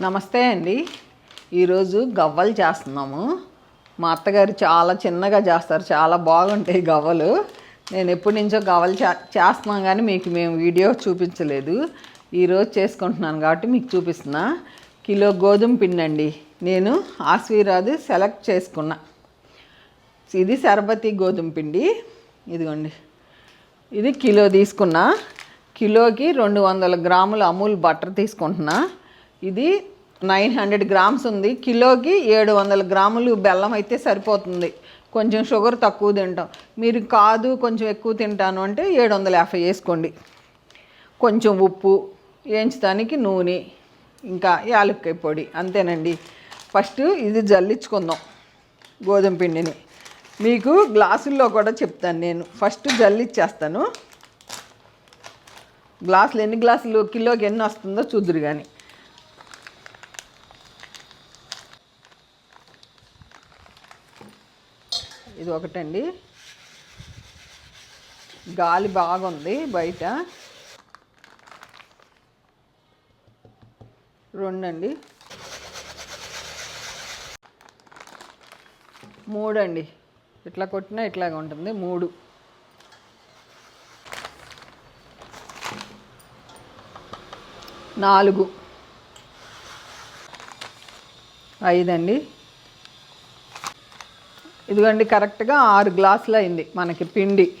నమస్తే అండి. ఈరోజు గవ్వలు చేస్తున్నాము. మా అత్తగారు చాలా చిన్నగా చేస్తారు. చాలా బాగుంటాయి గవ్వలు. నేను ఎప్పటి నుంచో గవ్వలు చే చేస్తున్నాం కానీ మీకు మేము వీడియో చూపించలేదు. ఈరోజు చేసుకుంటున్నాను కాబట్టి మీకు చూపిస్తున్నా. కిలో గోధుమ పిండి అండి. నేను ఆశీర్వాద్ సెలెక్ట్ చేసుకున్నా. ఇది శరబతి గోధుమ పిండి. ఇదిగోండి. ఇది కిలో తీసుకున్నా. కిలోకి రెండు వందల గ్రాముల అమూల్ బటర్ తీసుకుంటున్నా. ఇది నైన్ హండ్రెడ్ గ్రామ్స్ ఉంది. కిలోకి ఏడు వందల గ్రాములు బెల్లం అయితే సరిపోతుంది. కొంచెం షుగర్ తక్కువ తింటాం. మీరు కాదు కొంచెం ఎక్కువ తింటాను అంటే ఏడు వందల యాభై వేసుకోండి. కొంచెం ఉప్పు వేయించడానికి నూనె ఇంకా యాలక్కాయ పొడి అంతేనండి. ఫస్ట్ ఇది జల్లించుకుందాం గోధుమ పిండిని. మీకు గ్లాసుల్లో కూడా చెప్తాను నేను. ఫస్ట్ జల్లిచ్చేస్తాను. గ్లాసులు ఎన్ని గ్లాసులు కిలోకి ఎన్ని వస్తుందో చూద్దురు కానీ ఇది ఒకటండి. గాలి బాగుంది బయట. రెండండి. మూడండి. ఇట్లా కొట్టినా ఇట్లాగే ఉంటుంది. మూడు. నాలుగు. ఐదండి. ఇదిగోండి కరెక్ట్గా ఆరు గ్లాసులు అయింది మనకి పిండి.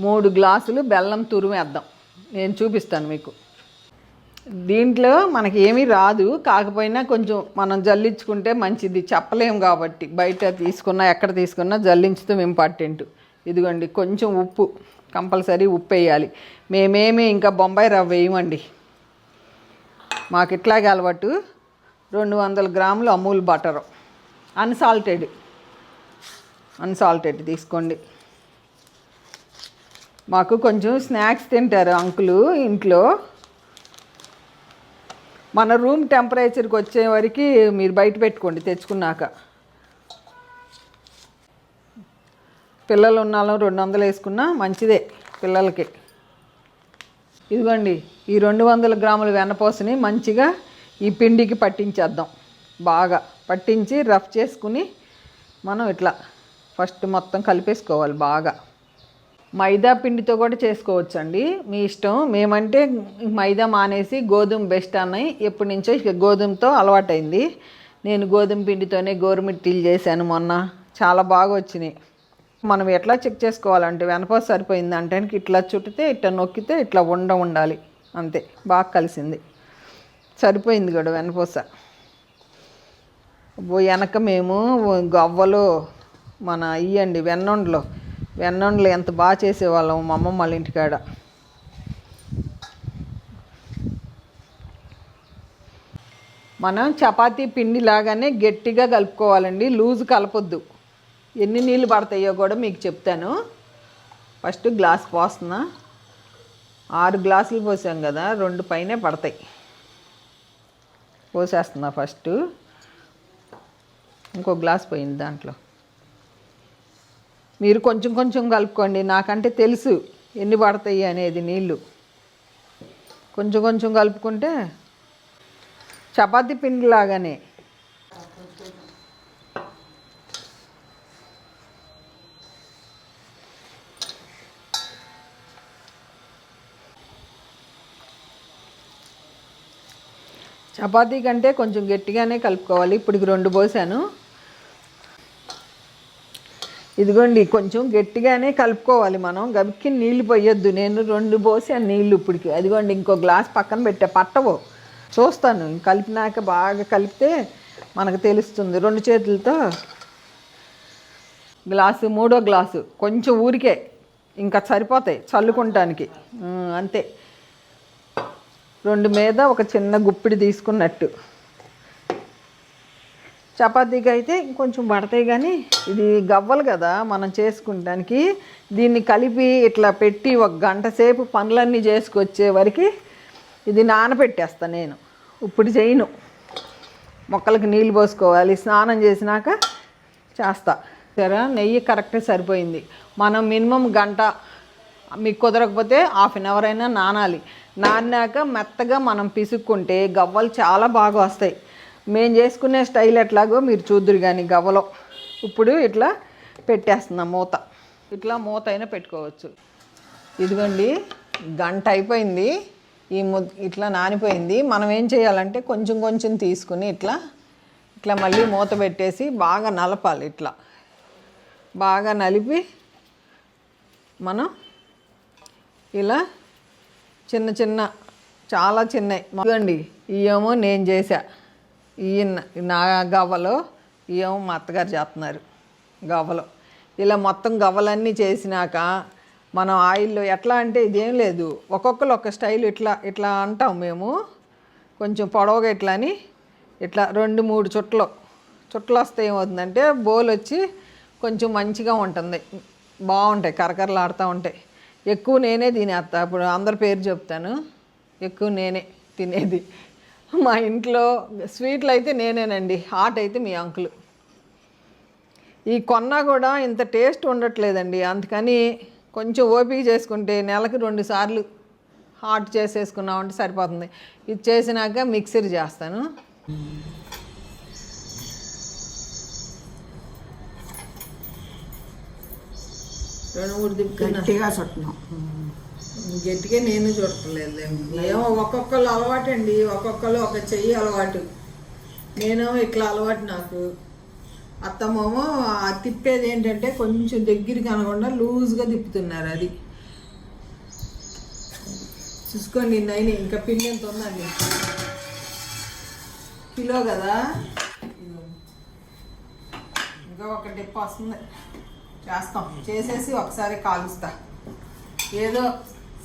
మూడు గ్లాసులు బెల్లం తురిమేద్దాం నేను చూపిస్తాను మీకు. దీంట్లో మనకి ఏమీ రాదు కాకపోయినా కొంచెం మనం జల్లించుకుంటే మంచిది. చెప్పలేం కాబట్టి బయట తీసుకున్నా ఎక్కడ తీసుకున్నా జల్లించడం ఇంపార్టెంట్ ఇదిగోండి కొంచెం ఉప్పు కంపల్సరీ ఉప్పు వేయాలి. మేమేమి ఇంకా బొంబాయి రవ్వ వేయమండి. మాకు ఇట్లాగే అలవాటు. రెండు వందల గ్రాములు అమూల్ బటరు. అన్సాల్టెడ్ అన్సాల్టెడ్ తీసుకోండి. మాకు కొంచెం స్నాక్స్ తింటారు అంకులు ఇంట్లో. మన రూమ్ టెంపరేచర్కి వచ్చే వరకు మీరు బయట పెట్టుకోండి తెచ్చుకున్నాక. పిల్లలు ఉన్నాలో రెండు వందలు వేసుకున్నా మంచిదే పిల్లలకి. ఇదిగోండి ఈ రెండు వందల గ్రాముల వెన్నపోసని మంచిగా ఈ పిండికి పట్టించేద్దాం. బాగా పట్టించి రఫ్ చేసుకుని మనం ఇట్లా ఫస్ట్ మొత్తం కలిపేసుకోవాలి బాగా. మైదా పిండితో కూడా చేసుకోవచ్చు అండి మీ ఇష్టం. మేమంటే మైదా మానేసి గోధుమ బెస్ట్ అన్నాయి ఎప్పటి నుంచో ఇక గోధుమతో అలవాటైంది. నేను గోధుమ పిండితోనే గోరుమిట్టిలు చేశాను మొన్న. చాలా బాగా వచ్చినాయి. మనం ఎట్లా చెక్ చేసుకోవాలంటే వెనపో సరిపోయింది అంటే ఇట్లా చుట్టితే ఇట్లా నొక్కితే ఇట్లా ఉండ ఉండాలి. అంతే. బాగా కలిసింది. సరిపోయింది కూడా వెనపోస వెనక మేము గవ్వలు మన ఇయ్యండి వెన్నుండలు. వెన్నుండలు ఎంత బాగా చేసేవాళ్ళం మా అమ్మమ్మ వాళ్ళ ఇంటికాడ. మనం చపాతీ పిండి లాగానే గట్టిగా కలుపుకోవాలండి. లూజ్ కలపొద్దు. ఎన్ని నీళ్ళు పడతాయో కూడా మీకు చెప్తాను. ఫస్ట్ గ్లాస్ పోస్తున్నా. ఆరు గ్లాసులు పోసాం కదా రెండు పైనే పడతాయి. పోసేస్తున్నా ఫస్ట్. ఇంకో గ్లాస్ పోయింది దాంట్లో. మీరు కొంచెం కొంచెం కలుపుకోండి. నాకంటే తెలుసు ఎన్ని పడతాయి అనేది నీళ్ళు. కొంచెం కొంచెం కలుపుకుంటే చపాతీ పిండి లాగానే. చపాతీ కంటే కొంచెం గట్టిగానే కలుపుకోవాలి. ఇప్పుడు రెండు పోసాను. ఇదిగోండి కొంచెం గట్టిగానే కలుపుకోవాలి మనం. గబిక్కి నీళ్ళు పోయొద్దు. నేను రెండు పోసాను నీళ్ళు ఇప్పటికి. అదిగోండి ఇంకో గ్లాస్ పక్కన పెట్టే. పట్టవు. చూస్తాను. కలిపినాక బాగా కలిపితే మనకు తెలుస్తుంది. రెండు చేతులతో గ్లాసు మూడో గ్లాసు. కొంచెం ఊరికే. ఇంకా సరిపోతాయి చల్లుకుంటానికి. అంతే. రెండు మీద ఒక చిన్న గుప్పిడి తీసుకున్నట్టు. చపాతీకి అయితే కొంచెం పడతాయి కానీ ఇది గవ్వలు కదా మనం చేసుకుంటానికి. దీన్ని కలిపి ఇట్లా పెట్టి ఒక గంట సేపు పనులన్నీ చేసుకొచ్చే వరకు ఇది నానబెట్టేస్తా నేను. ఇప్పుడు చేయను. మొక్కలకి నీళ్ళు పోసుకోవాలి. స్నానం చేసినాక చేస్తా. సరే నెయ్యి కరెక్ట్గా సరిపోయింది. మనం మినిమం గంట మీకు కుదరకపోతే హాఫ్ అన్ అవర్ అయినా నానాలి. నానాక మెత్తగా మనం పిసుక్కుంటే గవ్వలు చాలా బాగా వస్తాయి. మేము చేసుకునే స్టైల్ ఎట్లాగో మీరు చూద్దురు కానీ గవ్వలో. ఇప్పుడు ఇట్లా పెట్టేస్తున్నాం మూత. ఇట్లా మూత అయినా పెట్టుకోవచ్చు. ఇదిగోండి గంట అయిపోయింది. ఈ ము ఇట్లా నానిపోయింది. మనం ఏం చేయాలంటే కొంచెం కొంచెం తీసుకుని ఇట్లా ఇట్లా మళ్ళీ మూత పెట్టేసి బాగా నలపాలి ఇట్లా. బాగా నలిపి మనం ఇలా చిన్న చిన్న చాలా చిన్నవి ఇదిగోండి ఇవేమో నేను చేశాను ఈ నా గవ్వలో ఏమో మా అత్తగారు చేస్తున్నారు గవ్వలో. ఇలా మొత్తం గవ్వలన్నీ చేసినాక మనం ఆయిల్లో ఎట్లా అంటే ఇదేం లేదు ఒక్కొక్కరు ఒక స్టైల్ ఇట్లా ఇట్లా అంటాం మేము. కొంచెం పొడవుగా ఇట్లా అని ఇట్లా రెండు మూడు చుట్టలు చుట్టలు వస్తే ఏమవుతుందంటే బోల్ వచ్చి కొంచెం మంచిగా ఉంటుంది బాగుంటాయి కరకరలాడుతూ ఉంటాయి. ఎక్కువ నేనే తినేస్తా ఇప్పుడు అందరి పేరు చెప్తాను ఎక్కువ నేనే తినేది. మా ఇంట్లో స్వీట్లు అయితే నేనేనండి. హాట్ అయితే మీ అంకులు. ఈ కొన్నా కూడా ఇంత టేస్ట్ ఉండట్లేదండి. అందుకని కొంచెం ఓపిక చేసుకుంటే నెలకి రెండు సార్లు హాట్ చేసేసుకున్నామంటే సరిపోతుంది. ఇది చేసినాక మిక్సర్ చేస్తాను. గట్టిగా చుట్టണം గట్టిగా నేను చూడట్లేదండి ఏమో ఒక్కొక్కళ్ళు అలవాటు అండి ఒక్కొక్కళ్ళు ఒక చెయ్యి అలవాటు. నేనేమో ఇట్లా అలవాటు నాకు. అత్తమ్మేమో ఆ తిప్పేది ఏంటంటే కొంచెం దగ్గరికి అనకుండా లూజ్గా తిప్పుతున్నారు అది. చూసుకోండి నైన్ ఇంకా పిండి ఎంత ఉందండి కిలో కదా? ఇంకా ఒక డిప్ వస్తుంది. చేస్తాం. చేసేసి ఒకసారి కాలుస్తా. ఏదో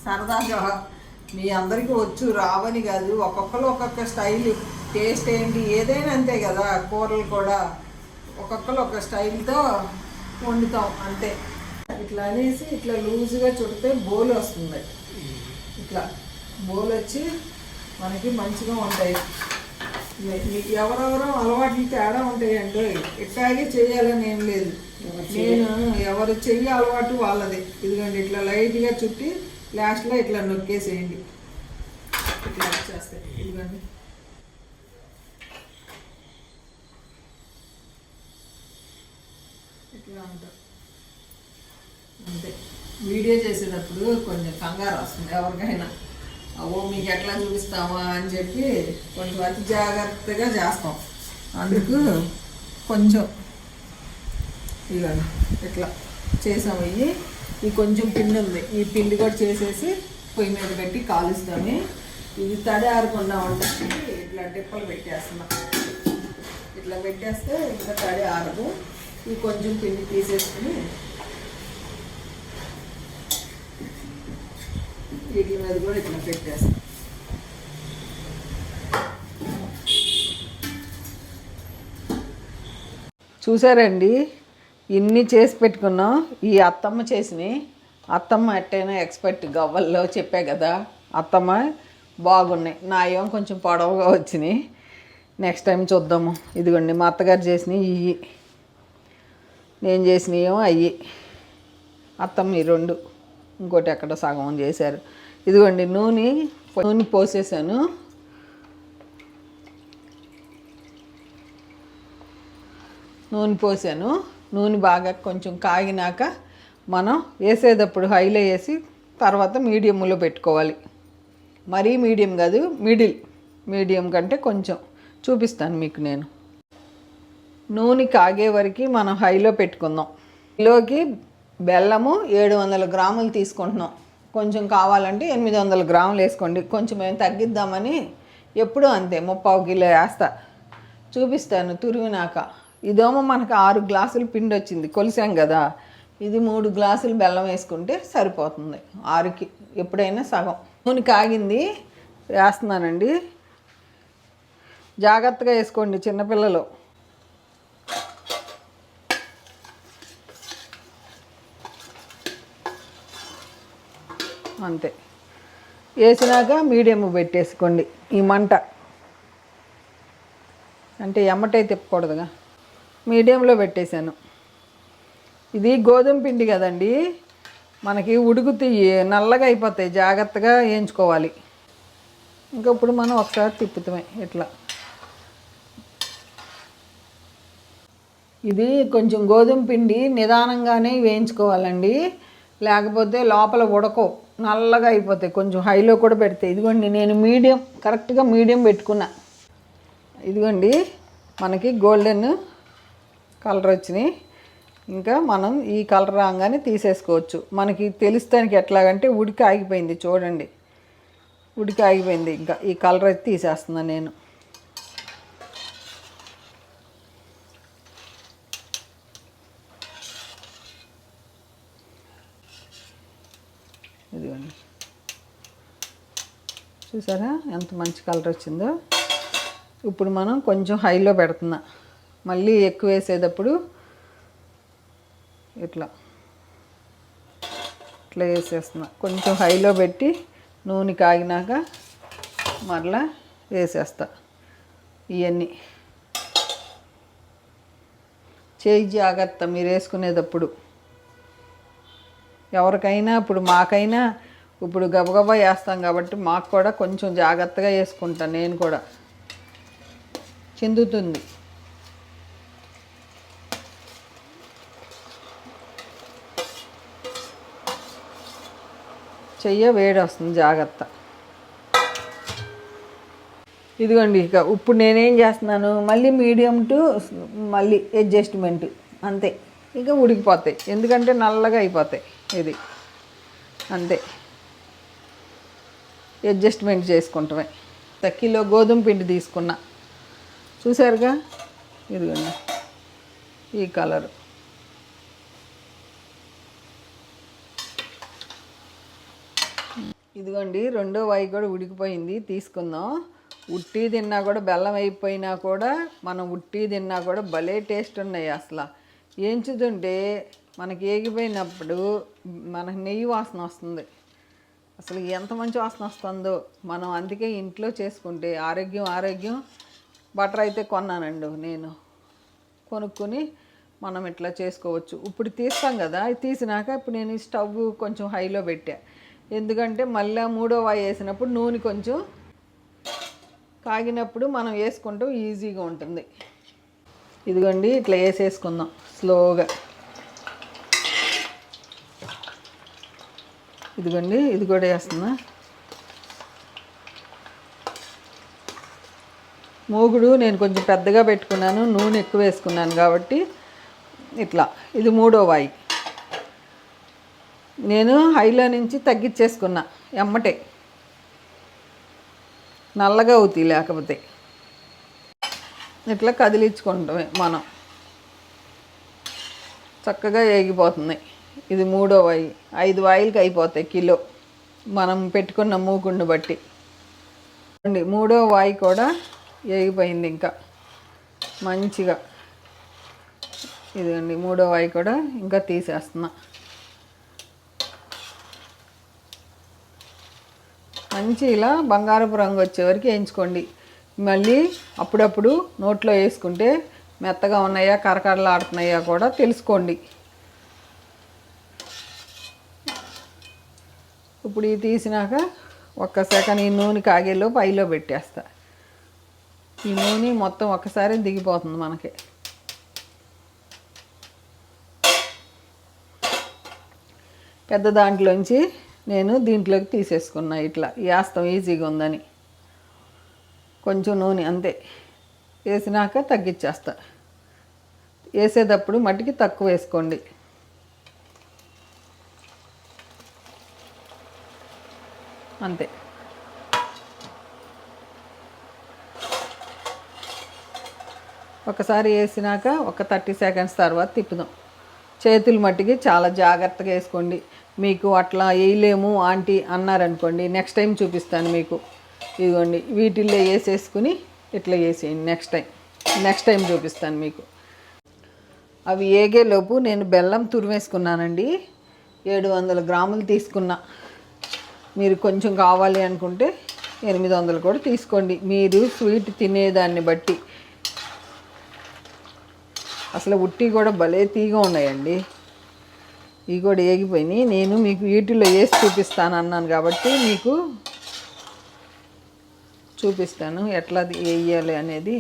సరదాగా మీ అందరికీ వచ్చు రావని కాదు. ఒక్కొక్కరు ఒక్కొక్క స్టైల్. టేస్ట్ ఏంటి? ఏదైనా అంతే కదా కూరలు కూడా. ఒక్కొక్కరు ఒక స్టైల్తో వండుతాం అంతే. ఇట్లా అనేసి ఇట్లా లూజ్గా చుడితే బోల్ వస్తుంది. ఇట్లా. బోల్ వచ్చి మనకి మంచిగా ఉంటాయి. ఎవరెవరో అలవాట్లు తేడా ఉంటాయండి. ఇట్లాగే చేయాలని ఏం లేదు. నేను ఎవరు చెయ్యి అలవాటు వాళ్ళది. ఇదిగోండి ఇట్లా లైట్గా చుట్టి లాస్ట్లో ఇట్లా నొక్కేసేయండి. ఇట్లా వచ్చేస్తాయి ఇదిగోండి. ఇట్లా ఉంటాం అంతే. వీడియో చేసేటప్పుడు కొంచెం కంగారు వస్తుంది ఎవరికైనా. అవో మీకు ఎట్లా చూపిస్తామా అని చెప్పి కొంచెం అతి జాగ్రత్తగా చేస్తాం. అందుకు కొంచెం ఇలా ఇట్లా చేసామయ్యి కొంచెం పిండి ఉంది. ఈ పిండి కూడా చేసేసి పొయ్యి మీద పెట్టి కాలుస్తాము ఇది తడి ఆరకుండా ఉండడానికి ఇట్లా డిప్పలు పెట్టేస్తున్నాం. ఇట్లా పెట్టేస్తే ఇంకా తడి ఆరదు. ఈ కొంచెం పిండి తీసేసుకుని వీటి మీద కూడా ఇట్లా పెట్టేస్తాం. చూసారండి? ఇన్ని చేసి పెట్టుకున్నాం. ఈ అత్తమ్మ చేసినవి అత్తమ్మ ఎట్టైనా ఎక్స్పర్ట్ గవ్వల్లో చెప్పా కదా అత్తమ్మ బాగున్నాయి. నా ఏమో కొంచెం పొడవుగా వచ్చినాయి నెక్స్ట్ టైం చూద్దాము. ఇదిగోండి మా అత్తగారు చేసినవి ఇవి నేను చేసినవి ఏమో అయ్యి అత్తమ్మ ఈ రెండు. ఇంకోటి ఎక్కడ సగం చేశారు. ఇదిగోండి నూనె నూనె పోసేసాను. నూనె పోసాను. నూనె బాగా కొంచెం కాగినాక మనం వేసేటప్పుడు హైలో వేసి తర్వాత మీడియంలో పెట్టుకోవాలి. మరీ మీడియం కాదు మిడిల్ మీడియం కంటే కొంచెం చూపిస్తాను మీకు నేను. నూనె కాగే వరకు మనం హైలో పెట్టుకుందాం. కిలోకి బెల్లము ఏడు వందల గ్రాములు తీసుకుంటున్నాం. కొంచెం కావాలంటే ఎనిమిది వందల గ్రాములు వేసుకోండి. కొంచెం మేము తగ్గిద్దామని ఎప్పుడూ అంతే ముప్పావు కిలో వేస్తా. చూపిస్తాను తురిమినాక ఇదేమో మనకు ఆరు గ్లాసులు పిండి వచ్చింది. కొలిసాం కదా. ఇది మూడు గ్లాసులు బెల్లం వేసుకుంటే సరిపోతుంది. ఆరుకి ఎప్పుడైనా సగం. నూనె కాగింది. వేస్తున్నానండి. జాగ్రత్తగా వేసుకోండి చిన్నపిల్లలు. అంతే. వేసినాక మీడియం పెట్టేసుకోండి. ఈ మంట. అంటే ఎమ్మటే తిప్పకూడదుగా. మీడియంలో పెట్టేశాను. ఇది గోధుమ పిండి కదండి. మనకి ఉడుకుతాయి నల్లగా అయిపోతాయి. జాగ్రత్తగా వేయించుకోవాలి. ఇంకా ఇప్పుడు మనం ఒకసారి తిప్పుతామే ఇట్లా. ఇది కొంచెం గోధుమ పిండి నిదానంగానే వేయించుకోవాలండి. లేకపోతే లోపల ఉడకవు. నల్లగా అయిపోతాయి. కొంచెం హైలో కూడా పెడితే ఇదిగోండి నేను మీడియం కరెక్ట్గా మీడియం పెట్టుకున్నా. ఇదిగోండి మనకి గోల్డెన్ కలర్ వచ్చినాయి. ఇంకా మనం ఈ కలర్ రాగానే తీసేసుకోవచ్చు. మనకి తెలుస్తానికి ఎట్లాగంటే ఉడికి ఆగిపోయింది చూడండి. ఉడికి ఆగిపోయింది. ఇంకా ఈ కలర్ అయితే తీసేస్తున్నాను నేను. ఇదిగోండి. చూసారా? ఎంత మంచి కలర్ వచ్చిందో. ఇప్పుడు మనం కొంచెం హైలో పెడుతున్నా. మళ్ళీ ఎక్కువ వేసేటప్పుడు ఇట్లా. ఇట్లా వేసేస్తున్నా. కొంచెం హైలో పెట్టి నూనె కాగినాక మరలా వేసేస్తా. ఇవన్నీ చేయి జాగ్రత్త మీరు వేసుకునేటప్పుడు. ఎవరికైనా ఇప్పుడు మాకైనా ఇప్పుడు గబగబా వేస్తాం కాబట్టి మాకు కూడా కొంచెం జాగ్రత్తగా వేసుకుంటాను నేను కూడా. చెందుతుంది. చెయ్య వేడి వస్తుంది జాగ్రత్త. ఇదిగోండి ఇక ఇప్పుడు నేనేం చేస్తున్నాను మళ్ళీ మీడియం టు మళ్ళీ అడ్జస్ట్మెంట్ అంతే. ఇంకా ఉడికిపోతాయి ఎందుకంటే నల్లగా అయిపోతాయి ఇది. అంతే. అడ్జస్ట్మెంట్ చేసుకుంటామే. కిలో గోధుమ పిండి తీసుకున్నా. చూసారుగా? ఇదిగోండి ఈ కలరు. ఇదిగోండి రెండో వాయి కూడా ఉడికిపోయింది తీసుకుందాం. ఉట్టి తిన్నా కూడా బెల్లం అయిపోయినా కూడా మనం ఉట్టి తిన్నా కూడా భలే టేస్ట్ ఉన్నాయి అసలు. ఏంచుతుంటే మనకి ఏగిపోయినప్పుడు మనకు నెయ్యి వాసన వస్తుంది. అసలు ఎంత మంచి వాసన వస్తుందో. మనం అందుకే ఇంట్లో చేసుకుంటే ఆరోగ్యం ఆరోగ్యం. బటర్ అయితే కొన్నానండి నేను. కొనుక్కొని మనం ఇట్లా చేసుకోవచ్చు. ఇప్పుడు తీస్తాం కదా అది తీసినాక ఇప్పుడు నేను స్టవ్ కొంచెం హైలో పెట్టా. ఎందుకంటే మళ్ళీ మూడో వాయి వేసినప్పుడు నూనె కొంచెం కాగినప్పుడు మనం వేసుకుంటాం ఈజీగా ఉంటుంది. ఇదిగోండి ఇట్లా వేసేసుకుందాం స్లోగా. ఇదిగోండి ఇది కూడా వేస్తున్నా. మూగుడు నేను కొంచెం పెద్దగా పెట్టుకున్నాను నూనె ఎక్కువ వేసుకున్నాను కాబట్టి ఇట్లా. ఇది మూడో వాయి. నేను హైలో నుంచి తగ్గించేసుకున్నా ఎమ్మటే. నల్లగా అవుతాయి లేకపోతే. ఇట్లా కదిలించుకుంటామే మనం. చక్కగా ఏగిపోతున్నాయి ఇది మూడో వాయి ఐదు వాయిలకి అయిపోతాయి కిలో. మనం పెట్టుకున్న మూకుండు బట్టి. అండి మూడో వాయి కూడా ఏగిపోయింది ఇంకా. మంచిగా. ఇదిగండి మూడో వాయి కూడా ఇంకా తీసేస్తున్నా. మంచి ఇలా బంగారపు రంగు వచ్చే వరకు వేయించుకోండి. మళ్ళీ అప్పుడప్పుడు నోట్లో వేసుకుంటే మెత్తగా ఉన్నాయా కరకరలాడుతున్నాయా కూడా తెలుసుకోండి. ఇప్పుడు ఇది తీసినాక ఒక్క సెకండ్ ఈ నూనె కాగేలో పైలో పెట్టేస్తా. ఈ నూనె మొత్తం ఒక్కసారి దిగిపోతుంది మనకి. పెద్ద దాంట్లోంచి నేను దీంట్లోకి తీసేసుకున్నా ఇట్లా. వేస్తాం ఈజీగా ఉందని. కొంచెం నూనె అంతే. వేసినాక తగ్గించేస్తా. వేసేటప్పుడు మట్టికి తక్కువ వేసుకోండి. అంతే. ఒకసారి వేసినాక ఒక థర్టీ సెకండ్స్ తర్వాత తిప్పుదాం. చేతులు మట్టికి చాలా జాగ్రత్తగా వేసుకోండి. మీకు అట్లా వేయలేము ఆంటీ అన్నారనుకోండి నెక్స్ట్ టైం చూపిస్తాను మీకు. ఇదిగోండి వీటిల్లో వేసేసుకుని ఇట్లా వేసేయండి నెక్స్ట్ టైం నెక్స్ట్ టైం చూపిస్తాను మీకు. అవి ఏగేలోపు నేను బెల్లం తురిమేసుకున్నానండి. ఏడు వందల గ్రాములు తీసుకున్నా. మీరు కొంచెం కావాలి అనుకుంటే ఎనిమిది వందలు కూడా తీసుకోండి. మీరు స్వీట్ తినేదాన్ని బట్టి అసలు ఉట్టి కూడా భలే తీగా ఉన్నాయండి. ఇవి కూడా ఏగిపోయినాయి. నేను మీకు వీటిలో వేసి చూపిస్తాను అన్నాను కాబట్టి మీకు చూపిస్తాను ఎట్లా అది వేయాలి అనేది.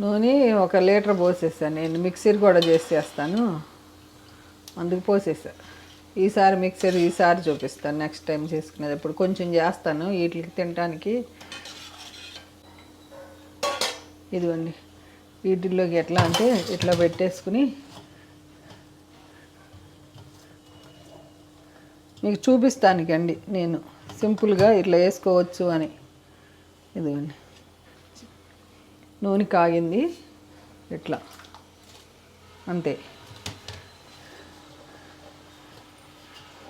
నూనె ఒక లీటర్ పోసేసాను. నేను మిక్సర్ కూడా చేసేస్తాను అందుకు పోసేసా. ఈసారి మిక్సర్ ఈసారి చూపిస్తాను. నెక్స్ట్ టైం చేసుకునేది ఇప్పుడు కొంచెం చేస్తాను. వీటికి తినడానికి ఇదిగోండి. వీటిల్లోకి ఎట్లా అంటే ఇట్లా పెట్టేసుకుని మీకు చూపిస్తానికండి నేను. సింపుల్గా ఇట్లా వేసుకోవచ్చు అని. ఇదిగోండి. నూనె కాగింది ఇట్లా. అంతే.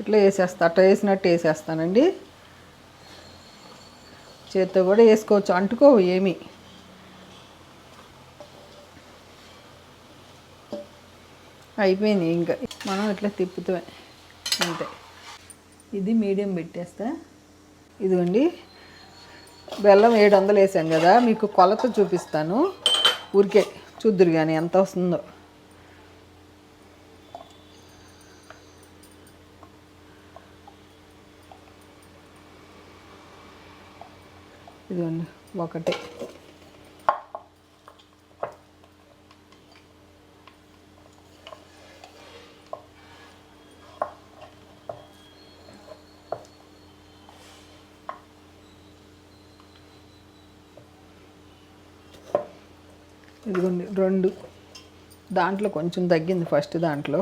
ఇట్లా వేసేస్తా. అట్లా వేసినట్టు వేసేస్తానండి. చేత్తో కూడా వేసుకోవచ్చు. అంటుకోవు ఏమీ. అయిపోయింది ఇంకా. మనం ఇట్లా తిప్పుతామే అంతే. ఇది మీడియం పెట్టేస్తా. ఇదిగోండి. బెల్లం ఏడు వందలు వేసాం కదా మీకు కొలత చూపిస్తాను. ఊరికే చూద్దురు కానీ ఎంత వస్తుందో. ఇదిగోండి ఒకటే ఇదిగోండి రెండు. దాంట్లో కొంచెం తగ్గింది ఫస్ట్ దాంట్లో.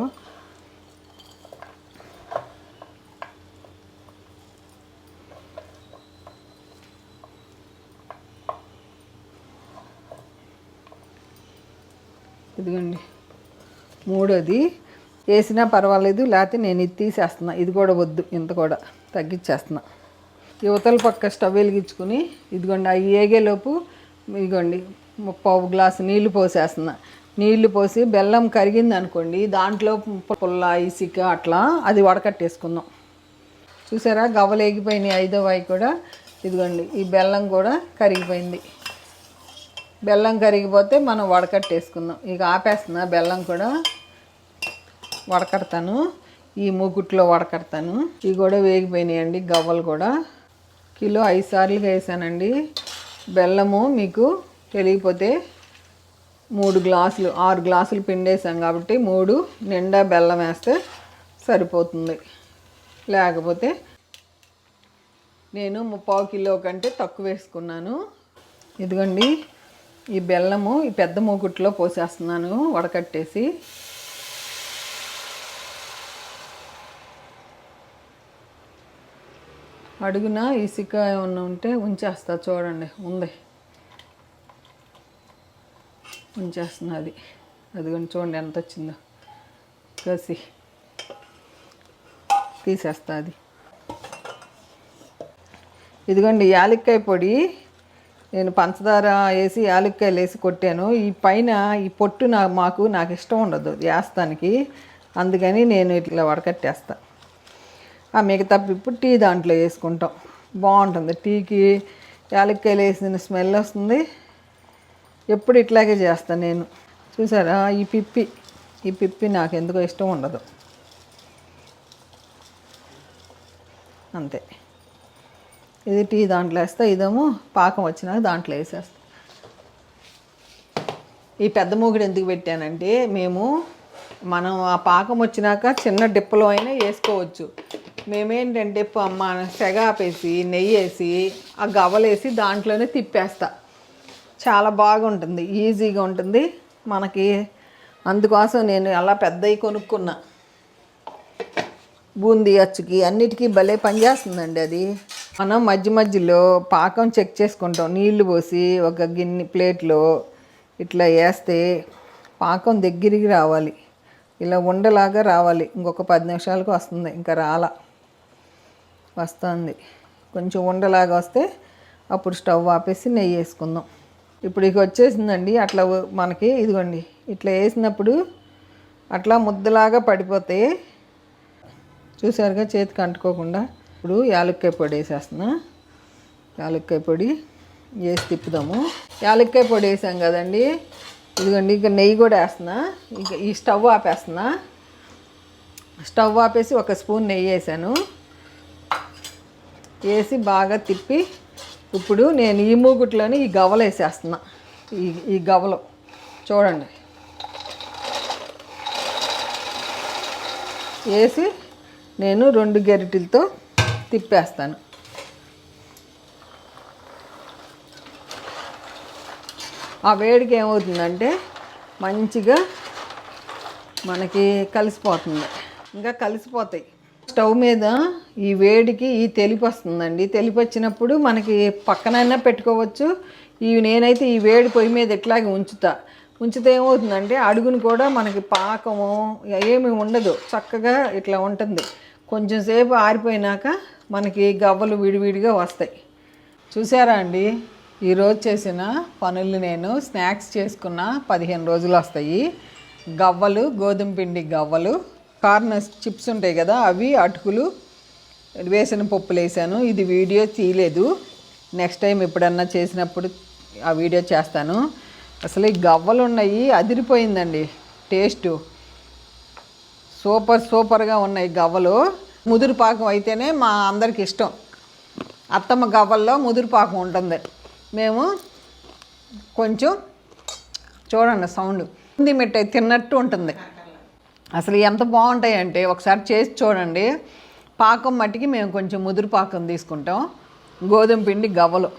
ఇదిగోండి. మూడోది వేసినా పర్వాలేదు లేకపోతే నేను ఇది తీసేస్తున్నా. ఇది కూడా వద్దు ఇంత కూడా తగ్గించేస్తున్నా. యువతల పక్క స్టవ్ వెలిగించుకుని ఇదిగోండి అవి ఏగేలోపు ఇదిగోండి పావు గ్లాసు నీళ్ళు పోసేస్తున్నా. నీళ్ళు పోసి బెల్లం కరిగింది అనుకోండి దాంట్లో పుల్ల ఇసిక అట్లా అది వడకట్టేసుకుందాం. చూసారా? గవ్వలేగిపోయినాయి ఐదో వాయి కూడా. ఇదిగోండి ఈ బెల్లం కూడా కరిగిపోయింది. బెల్లం కరిగిపోతే మనం వడకట్టేసుకుందాం. ఇక ఆపేస్తున్నా బెల్లం కూడా వడకడతాను. ఈ మూకుట్లో వడకడతాను. ఇవి కూడా వేగిపోయినాయండి గవ్వలు కూడా. కిలో ఐదు సార్లుగా వేసానండి. బెల్లము మీకు తెలియకపోతే మూడు గ్లాసులు ఆరు గ్లాసులు పిండేసాం కాబట్టి మూడు నిండా బెల్లం వేస్తే సరిపోతుంది. లేకపోతే నేను ముప్పావు కిలో కంటే తక్కువ వేసుకున్నాను. ఇదిగోండి ఈ బెల్లము ఈ పెద్ద మూకుట్లో పోసేస్తున్నాను వడకట్టేసి. అడుగున ఇసుక ఏమన్నా ఉంటే ఉంచేస్తా చూడండి ఉంది. ఉంచేస్తున్నది. అదిగోండి చూడండి ఎంత వచ్చిందో కసి. తీసేస్తా అది. ఇదిగోండి యాలక్కాయ పొడి. నేను పంచదార వేసి యాలక్కాయలు వేసి కొట్టాను. ఈ పైన ఈ పొట్టు నా మాకు నాకు ఇష్టం ఉండదు వేస్తానికి. అందుకని నేను ఇట్లా వడకట్టేస్తా. ఆ మిగతా ఇప్పుడు టీ దాంట్లో వేసుకుంటాం. బాగుంటుంది. టీకి యాలక్కాయలు వేసిన స్మెల్ వస్తుంది. ఎప్పుడు ఇట్లాగే చేస్తాను నేను. చూసారా? ఈ పిప్పి ఈ పిప్పి నాకు ఎందుకో ఇష్టం ఉండదు. అంతే. ఇది టీ దాంట్లో వేస్తా ఇదేమో పాకం వచ్చినాక దాంట్లో వేసేస్తా. ఈ పెద్ద మూగుడు ఎందుకు పెట్టానంటే మేము మనం ఆ పాకం వచ్చినాక చిన్న డిప్పలో అయినా వేసుకోవచ్చు. మేమేంటంటే ప- మన సెగ ఆపేసి నెయ్యి వేసి ఆ గవ్వలేసి దాంట్లోనే తిప్పేస్తా. చాలా బాగుంటుంది ఈజీగా ఉంటుంది. మనకి అందుకోసం నేను అలా పెద్దవి కొనుక్కున్నా. బూందీ అచ్చుకి అన్నిటికీ భలే పనిచేస్తుందండి అది. మనం మధ్య మధ్యలో పాకం చెక్ చేసుకుంటాం. నీళ్ళు పోసి ఒక గిన్నె ప్లేట్లో ఇట్లా వేస్తే పాకం దగ్గరికి రావాలి. ఇలా ఉండలాగా రావాలి. ఇంకొక పది నిమిషాలకు వస్తుంది. ఇంకా రాలా. వస్తుంది. కొంచెం ఉండలాగా వస్తే అప్పుడు స్టవ్ ఆపేసి నెయ్యి వేసుకుందాం. ఇప్పుడు ఇక వచ్చేసిందండి అట్లా మనకి ఇదిగోండి ఇట్లా వేసినప్పుడు అట్లా ముద్దలాగా పడిపోతే చూసారుగా చేతికి అంటుకోకుండా. ఇప్పుడు యాలక్కాయ పొడి వేసేస్తున్నా. యాలక్కాయ పొడి వేసి తిప్పుదాము. యాలక్కాయ పొడి వేసాం కదండి. ఇదిగోండి ఇక నెయ్యి కూడా వేస్తున్నా. ఇక ఈ స్టవ్ ఆపేస్తున్నా. స్టవ్ ఆపేసి ఒక స్పూన్ నెయ్యి వేసాను. వేసి బాగా తిప్పి ఇప్పుడు నేను ఈ మూగుట్లోని ఈ గవలు వేసేస్తున్నా. ఈ ఈ గవలు చూడండి. వేసి నేను రెండు గరిటెలతో తిప్పేస్తాను. ఆ వేడికి ఏమవుతుందంటే మంచిగా మనకి కలిసిపోతుంది. ఇంకా కలిసిపోతాయి. స్టవ్ మీద ఈ వేడికి ఈ తెలిపి వస్తుందండి. తెలిపి వచ్చినప్పుడు మనకి పక్కనైనా పెట్టుకోవచ్చు. ఈ నేనైతే ఈ వేడి పొయ్యి మీద ఇట్లాగే ఉంచుతా. ఉంచితే ఏమవుతుందంటే అడుగును కూడా మనకి పాకము ఏమి ఉండదు. చక్కగా ఇట్లా ఉంటుంది. కొంచెం సేపు ఆరిపోయినాక మనకి గవ్వలు విడివిడిగా వస్తాయి. చూసారా అండి? ఈరోజు చేసిన పనులు నేను స్నాక్స్ చేసుకున్న పదిహేను రోజులు వస్తాయి. గవ్వలు గోధుమ పిండి గవ్వలు కార్నర్స్ చిప్స్ ఉంటాయి కదా అవి అటుకులు వేసిన పప్పులు వేసాను. ఇది వీడియో తీయలేదు. నెక్స్ట్ టైం ఎప్పుడన్నా చేసినప్పుడు ఆ వీడియో చేస్తాను. అసలు ఈ గవ్వలు ఉన్నాయి అదిరిపోయిందండి. టేస్టు సూపర్ సూపర్గా ఉన్నాయి గవ్వలు. ముదురు పాకం అయితేనే మా అందరికి ఇష్టం. అత్తమ్మ గవ్వల్లో ముదురు పాకం ఉంటుంది. మేము కొంచెం చూడండి సౌండ్. ఉంది మిఠాయి తిన్నట్టు ఉంటుంది. అసలు ఎంత బాగుంటాయంటే ఒకసారి చేసి చూడండి. పాకం మట్టికి మేము కొంచెం ముదురు పాకం తీసుకుంటాం. గోధుమ పిండి గవ్వలు.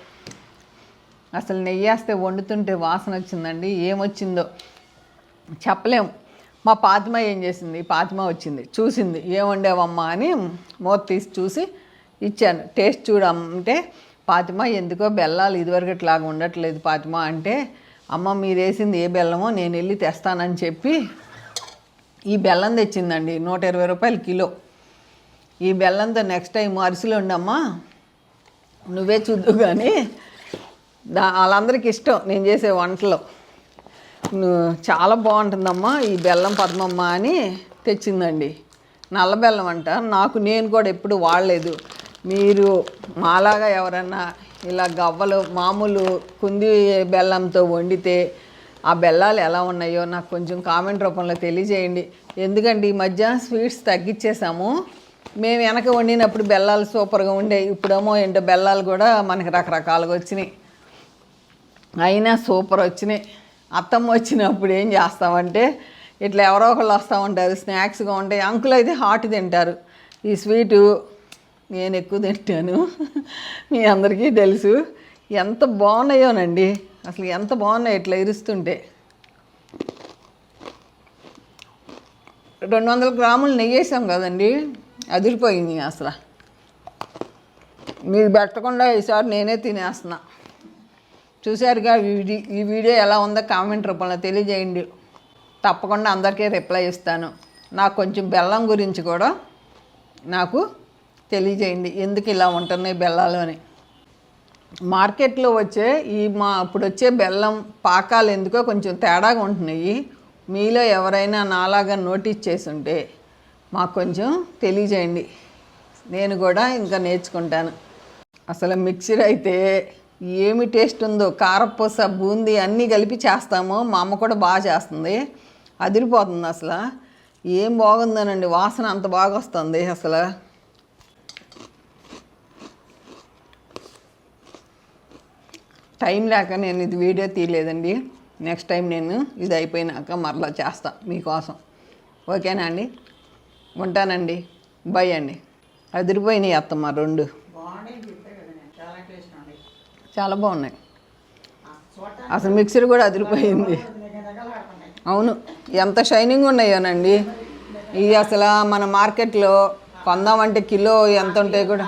అసలు నెయ్యి వేస్తే వండుతుంటే వాసన వచ్చిందండి. ఏమొచ్చిందో చెప్పలేం. మా పాతిమ ఏం చేసింది? పాతిమ వచ్చింది. చూసింది. ఏం వండావమ్మా? అని మూత తీసి చూసి ఇచ్చాను. టేస్ట్ చూడమంటే పాతిమ ఎందుకో బెల్లాలు ఇదివరకు ఇట్లాగా ఉండట్లేదు పాతిమ అంటే అమ్మ మీరు వేసింది ఏ బెల్లమో నేను వెళ్ళి తెస్తానని చెప్పి ఈ బెల్లం తెచ్చిందండి నూట ఇరవై రూపాయలు కిలో. ఈ బెల్లంతో నెక్స్ట్ టైం అరిసెలు ఉండమ్మా నువ్వే చూద్దు కానీ దా వాళ్ళందరికీ ఇష్టం నేను చేసే వంటలో. ను- చాలా బాగుంటుందమ్మా ఈ బెల్లం పద్మమ్మ అని తెచ్చిందండి. నల్ల బెల్లం అంట. నాకు నేను కూడా ఎప్పుడు వాడలేదు. మీరు మాలాగా ఎవరన్నా ఇలా గవ్వలు మామూలు కుంది బెల్లంతో వండితే ఆ బెల్లాలు ఎలా ఉన్నాయో నాకు కొంచెం కామెంట్ రూపంలో తెలియజేయండి. ఎందుకంటే ఈ మధ్య స్వీట్స్ తగ్గించేసాము మేము వెనక వండినప్పుడు బెల్లాలు సూపర్గా ఉండేవి. ఇప్పుడేమో ఏంటో బెల్లాలు కూడా మనకి రకరకాలుగా వచ్చినాయి. అయినా సూపర్ వచ్చినాయి. అత్తమ్మ వచ్చినప్పుడు ఏం చేస్తామంటే ఇట్లా ఎవరో ఒకళ్ళు వస్తూ ఉంటారు స్నాక్స్గా ఉంటాయి. అంకుల్ అయితే హాట్ తింటారు. ఈ స్వీటు నేను ఎక్కువ తింటాను. మీ అందరికీ తెలుసు. ఎంత బాగున్నాయోనండి. అసలు ఎంత బాగున్నాయి ఇట్లా ఇరుస్తుంటే. రెండు వందల గ్రాములు నెయ్యి వేసాం కదండి అదిరిపోయింది అసలు. మీరు పెట్టకుండా ఈసారి నేనే తినేస్తున్నా. చూశారుగా ఈ ఈ వీడియో ఎలా ఉందో కామెంట్ రూపంలో తెలియజేయండి. తప్పకుండా అందరికీ రిప్లై ఇస్తాను. నాకు కొంచెం బెల్లం గురించి కూడా నాకు తెలియజేయండి. ఎందుకు ఇలా ఉంటున్నాయి బెల్లాలు అని. మార్కెట్లో వచ్చే ఈ మా ఇప్పుడు వచ్చే బెల్లం పాకాలు ఎందుకో కొంచెం తేడాగా ఉంటున్నాయి. మీలో ఎవరైనా నాలాగా నోటీస్ చేసి ఉంటే మాకు కొంచెం తెలియజేయండి. నేను కూడా ఇంకా నేర్చుకుంటాను. అసలు మిక్సర్ అయితే ఏమి టేస్ట్ ఉందో కారపూస బూందీ అన్నీ కలిపి చేస్తాము. మా అమ్మ కూడా బాగా చేస్తుంది. అదిరిపోతుంది అసలు. ఏం బాగుందోనండి వాసన అంత బాగా వస్తుంది అసలు. టైం లేక నేను ఇది వీడియో తీయలేదండి. నెక్స్ట్ టైం నేను ఇది అయిపోయినాక మరలా చేస్తా మీకోసం. ఓకేనా అండి? ఉంటానండి. బై అండి. అదిరిపోయినాయి అత్తమ్మ రెండు. చాలా బాగున్నాయి. అసలు మిక్సర్ కూడా అదిరిపోయింది. అవును. ఎంత షైనింగ్ ఉన్నాయోనండి. ఇది అసలు మన మార్కెట్లో కొందామంటే కిలో ఎంత ఉంటాయి కూడా.